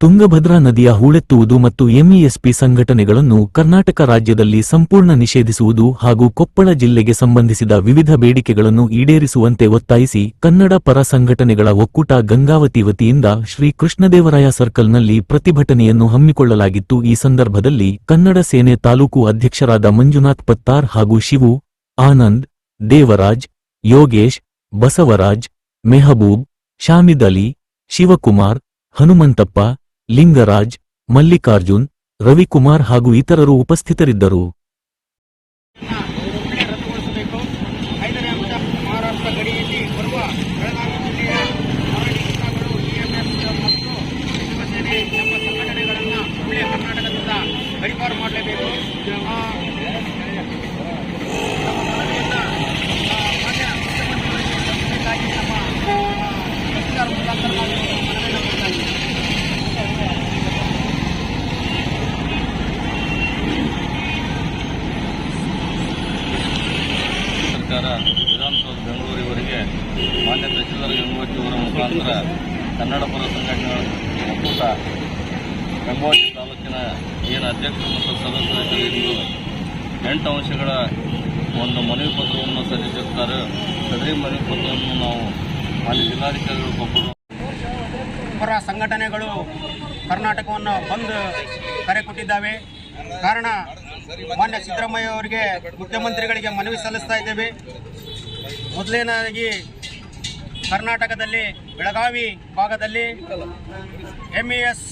ತುಂಗಭದ್ರಾ ನದಿಯ ಹೂಳೆತ್ತುವುದು ಮತ್ತು ಎಂಇಎಸ್ಪಿ ಸಂಘಟನೆಗಳನ್ನು ಕರ್ನಾಟಕ ರಾಜ್ಯದಲ್ಲಿ ಸಂಪೂರ್ಣ ನಿಷೇಧಿಸುವುದು ಹಾಗೂ ಕೊಪ್ಪಳ ಜಿಲ್ಲೆಗೆ ಸಂಬಂಧಿಸಿದ ವಿವಿಧ ಬೇಡಿಕೆಗಳನ್ನು ಈಡೇರಿಸುವಂತೆ ಒತ್ತಾಯಿಸಿ ಕನ್ನಡ ಪರ ಸಂಘಟನೆಗಳ ಒಕ್ಕೂಟ ಗಂಗಾವತಿ ವತಿಯಿಂದ ಶ್ರೀ ಕೃಷ್ಣದೇವರಾಯ ಸರ್ಕಲ್ನಲ್ಲಿ ಪ್ರತಿಭಟನೆಯನ್ನು ಹಮ್ಮಿಕೊಳ್ಳಲಾಗಿತ್ತು. ಈ ಸಂದರ್ಭದಲ್ಲಿ ಕನ್ನಡ ಸೇನೆ ತಾಲೂಕು ಅಧ್ಯಕ್ಷರಾದ ಮಂಜುನಾಥ್ ಪತ್ತಾರ್ ಹಾಗೂ ಶಿವು ಆನಂದ್, ದೇವರಾಜ್, ಯೋಗೇಶ್, ಬಸವರಾಜ್, ಮೆಹಬೂಬ್, ಶಾಮಿದ್ ಅಲಿ, ಶಿವಕುಮಾರ್, ಹನುಮಂತಪ್ಪ ಲಿಂಗರಾಜ್ ಮಲ್ಲಿಕಾರ್ಜುನ್ ರವಿಕುಮಾರ್ ಹಾಗೂ ಇತರರು ಉಪಸ್ಥಿತರಿದ್ದರು ರದ್ದುಗೊಳಿಸಬೇಕು ಐದನೇ ಅಂಶ ಮಹಾರಾಷ್ಟ್ರ ಗಡಿಯಲ್ಲಿ ಬರುವ ಬೆಳಗಾವಿ ಜಿಲ್ಲೆಯ ಮಾರಾಟ ಸಂಘಗಳು ಇಎಂಎಸ್ ಮತ್ತು ಶಿವಸೇನೆ ಎಂಬ ಸಂಘಟನೆಗಳನ್ನು ಹುಬ್ಬಳ್ಳಿ ಕರ್ನಾಟಕದಿಂದ ಗಡಿಪಾರು ಮಾಡಲೇಬೇಕು ಆ, ನಮ್ಮ ಮನವಿಯನ್ನ, ಆ, ಮಾನ್ಯ ಮುಖ್ಯಮಂತ್ರಿಗಳಿಗೆ ಸಲ್ಲಿಸಬೇಕಾಗಿ ನಮ್ಮ ಆ, ಸರ್ಕಾರ ಮುಖಾಂತರ ನಾವು ಮನವಿಯನ್ನು ಮಾಡ್ತಾ ಇದ್ದೀವಿ. ಸರ್ಕಾರ ವಿಧಾನಸೌಧ ಬೆಂಗಳೂರಿವರೆಗೆ ಮಾನ್ಯ ತಹಶೀಲ್ದಾರ್ ಗಂಗೋತ್ರಿ ಅವರ ಮುಖಾಂತರ ಕನ್ನಡ ಪರ ಸಂಘಟನೆಗಳ ಒಕ್ಕೂಟ ಗಂಗೋತ್ರಿ ತಾಲೂಕಿನ ಏನು ಅಧ್ಯಕ್ಷರು ಮತ್ತು ಸದಸ್ಯರಿದ್ದು ಎಂಟು ಅಂಶಗಳ ಒಂದು ಮನವಿ ಪತ್ರವನ್ನು ಸಲ್ಲಿಸುತ್ತಾರೆ. ಸದರಿ ಮನವಿ ಪತ್ರವನ್ನು ನಾವು ಮಾನ್ಯ ಜಿಲ್ಲಾಧಿಕಾರಿಗಳು ಕೊಟ್ಟರು ಪರ ಸಂಘಟನೆಗಳು ಕರ್ನಾಟಕವನ್ನು ಬಂದ್ ಕರೆ ಕೊಟ್ಟಿದ್ದಾವೆ. ಕಾರಣ ಮಾನ್ಯ ಸಿದ್ದರಾಮಯ್ಯ ಅವರಿಗೆ ಮುಖ್ಯಮಂತ್ರಿಗಳಿಗೆ ಮನವಿ ಸಲ್ಲಿಸ್ತಾ ಇದ್ದೇವೆ. ಮೊದಲನೇದಾಗಿ ಕರ್ನಾಟಕದಲ್ಲಿ, ಬೆಳಗಾವಿ ಭಾಗದಲ್ಲಿ ಎಂಇಎಸ್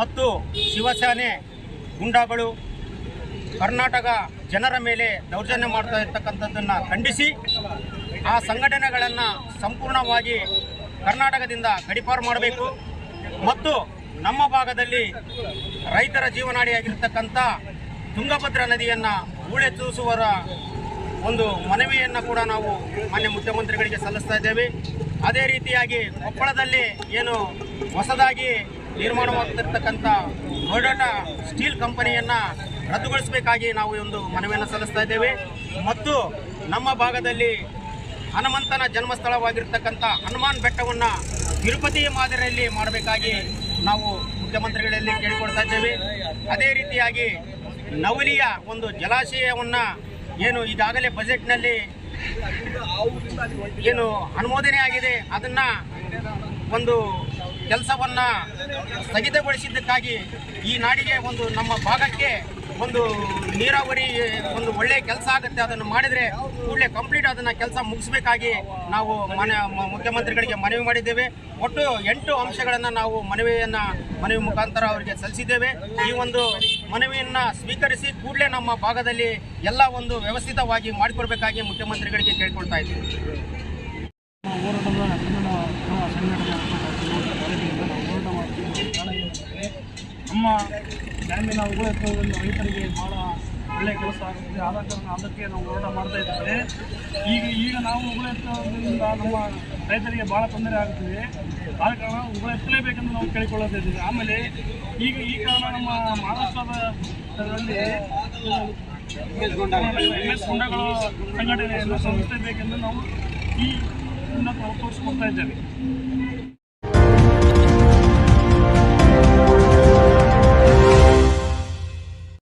ಮತ್ತು ಶಿವಸೇನೆ ಗುಂಡಾಗಳು ಕರ್ನಾಟಕ ಜನರ ಮೇಲೆ ದೌರ್ಜನ್ಯ ಮಾಡ್ತಾ ಇರ್ತಕ್ಕಂಥದ್ದನ್ನು ಖಂಡಿಸಿ, ಆ ಸಂಘಟನೆಗಳನ್ನು ಸಂಪೂರ್ಣವಾಗಿ ಕರ್ನಾಟಕದಿಂದ ಗಡಿಪಾರು ಮಾಡಬೇಕು. ಮತ್ತು ನಮ್ಮ ಭಾಗದಲ್ಲಿ ರೈತರ ಜೀವನಾಡಿಯಾಗಿರ್ತಕ್ಕಂಥ ತುಂಗಭದ್ರಾ ನದಿಯನ್ನು ಹೂಳೆತ್ತುಸುವರ ಒಂದು ಮನವಿಯನ್ನು ಕೂಡ ನಾವು ಮಾನ್ಯ ಮುಖ್ಯಮಂತ್ರಿಗಳಿಗೆ ಸಲ್ಲಿಸ್ತಾ ಇದ್ದೇವೆ. ಅದೇ ರೀತಿಯಾಗಿ ಕೊಪ್ಪಳದಲ್ಲಿ ಏನು ಹೊಸದಾಗಿ ನಿರ್ಮಾಣವಾಗ್ತಿರ್ತಕ್ಕಂಥ ಟೊಯೋಟ ಸ್ಟೀಲ್ ಕಂಪನಿಯನ್ನು ರದ್ದುಗೊಳಿಸಬೇಕಾಗಿ ನಾವು ಒಂದು ಮನವಿಯನ್ನು ಸಲ್ಲಿಸ್ತಾ ಇದ್ದೇವೆ. ಮತ್ತು ನಮ್ಮ ಭಾಗದಲ್ಲಿ ಹನುಮಂತನ ಜನ್ಮಸ್ಥಳವಾಗಿರ್ತಕ್ಕಂಥ ಹನುಮಾನ್ ಬೆಟ್ಟವನ್ನು ತಿರುಪತಿ ಮಾದರಿಯಲ್ಲಿ ಮಾಡಬೇಕಾಗಿ ನಾವು ಮುಖ್ಯಮಂತ್ರಿಗಳಲ್ಲಿ ಕೇಳಿಕೊಳ್ತಾ ಇದ್ದೇವೆ. ಅದೇ ರೀತಿಯಾಗಿ ನವಲಿಯ ಒಂದು ಜಲಾಶಯವನ್ನು ಏನು ಈಗಾಗಲೇ ಬಜೆಟ್ನಲ್ಲಿ ಏನು ಅನುಮೋದನೆ ಆಗಿದೆ, ಅದನ್ನು ಒಂದು ಕೆಲಸವನ್ನು ಸ್ಥಗಿತಗೊಳಿಸಿದ್ದಕ್ಕಾಗಿ ಈ ನಾಡಿಗೆ ಒಂದು ನಮ್ಮ ಭಾಗಕ್ಕೆ ಒಂದು ನೀರಾವರಿ, ಒಂದು ಒಳ್ಳೆಯ ಕೆಲಸ ಆಗುತ್ತೆ, ಅದನ್ನು ಮಾಡಿದರೆ ಕೂಡಲೇ ಕಂಪ್ಲೀಟ್ ಅದನ್ನು ಕೆಲಸ ಮುಗಿಸ್ಬೇಕಾಗಿ ನಾವು ಮನೆ, ಮುಖ್ಯಮಂತ್ರಿಗಳಿಗೆ ಮನವಿ ಮಾಡಿದ್ದೇವೆ. ಒಟ್ಟು ಎಂಟು ಅಂಶಗಳನ್ನು ನಾವು ಮನವಿಯನ್ನು, ಮನವಿ ಮುಖಾಂತರ ಅವರಿಗೆ ಸಲ್ಲಿಸಿದ್ದೇವೆ. ಈ ಒಂದು ಮನವಿಯನ್ನು ಸ್ವೀಕರಿಸಿ ಕೂಡಲೇ ನಮ್ಮ ಭಾಗದಲ್ಲಿ ಎಲ್ಲ ಒಂದು ವ್ಯವಸ್ಥಿತವಾಗಿ ಮಾಡಿಕೊಡ್ಬೇಕಾಗಿ ಮುಖ್ಯಮಂತ್ರಿಗಳಿಗೆ ಕೇಳ್ಕೊಳ್ತಾ ಇದ್ದೀವಿ ನಮ್ಮ ಡ್ಯಾಮಿನ ಉಗುಳೆತ್ತುವುದರಿಂದ ರೈತರಿಗೆ ಭಾಳ ಒಳ್ಳೆಯ ಕೆಲಸ ಆಗುತ್ತೆ. ಆದ ಕಾರಣ ಅದಕ್ಕೆ ನಾವು ಹೋರಾಟ ಮಾಡ್ತಾ ಇದ್ದೇವೆ. ಈಗ ಈಗ ನಾವು ಉಗುಳೆತ್ತೋದ್ರಿಂದ ನಮ್ಮ ರೈತರಿಗೆ ಭಾಳ ತೊಂದರೆ ಆಗುತ್ತಿದೆ. ಆದ ಕಾರಣ ಉಗುಳೆತ್ತಲೇಬೇಕೆಂದು ನಾವು ಕೇಳಿಕೊಳ್ಳುತ್ತಾ ಇದ್ದೀವಿ. ಆಮೇಲೆ ಈಗ ಈ ಕಾರಣ ನಮ್ಮ ಮಹಾರಾಷ್ಟ್ರದಲ್ಲಿ ಎಂ ಎಸ್ ಗುಂಡಗಳ ಸಂಘಟನೆಯನ್ನು ಸಂಸ್ಥೆ ಬೇಕೆಂದು ನಾವು ಈ ತೋರಿಸ್ಕೊಡ್ತಾ ಇದ್ದೇವೆ.